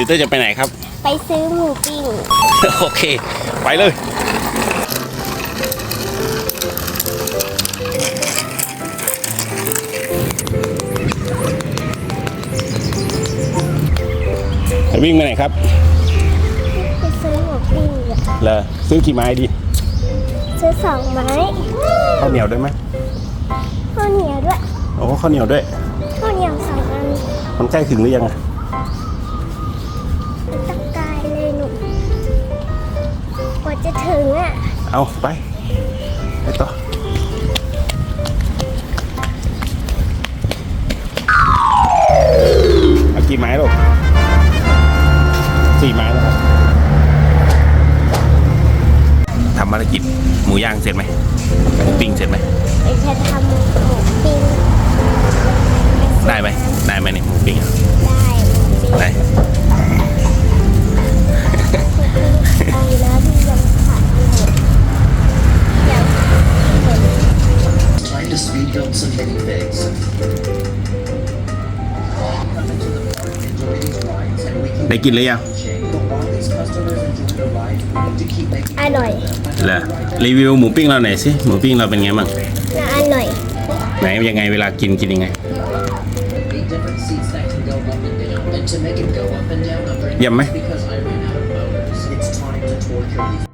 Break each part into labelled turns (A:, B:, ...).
A: ติวเตอร์จะไปไหนครับ
B: ไปซื้อหมูปิ้ง
A: โอเค ไปเลย จะวิ่งไปไหนครับ
B: ไปซื้อหมูปิ้งอะ
A: เลอซื้อกี่ไม้ดี
B: ซื้อสองไม้
A: ข้าวเหนียวด้วยไหม
B: ข้าวเหนียวด้วย
A: โอ้ข้าวเหนียวด้วย
B: ข้าวเหนียวสองอัน
A: มันใกล้ถึงหรือยังอะ
B: ตะ ถึงอะ
A: เอาไป ไปต่อ เอากี่ไม้ลูกสี่ไม้แล้วครับทำภารกิจหมูย่างเสร็จไหมหมูปิ้งเสร็จไหม
B: ไอจะทำหมูปิ้ง
A: ได้ไหมได้ไหมเนี่ยหมูปิ้งอะ
C: customers enjoy the ride, we need to keep making
B: อร่อย
A: เหรอรีวิวหมูปิ้งเราหน่อยสิหมูปิ้งเราเป็นไงบ้าง
B: น่าอร่อย
A: ไหนยังไงเวลากินกินยังไง
C: eight different seats that can go up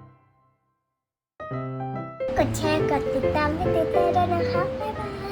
B: กดแชร์ กดติดตามให้เต้เต้ด้วยนะคะ บ๊ายบาย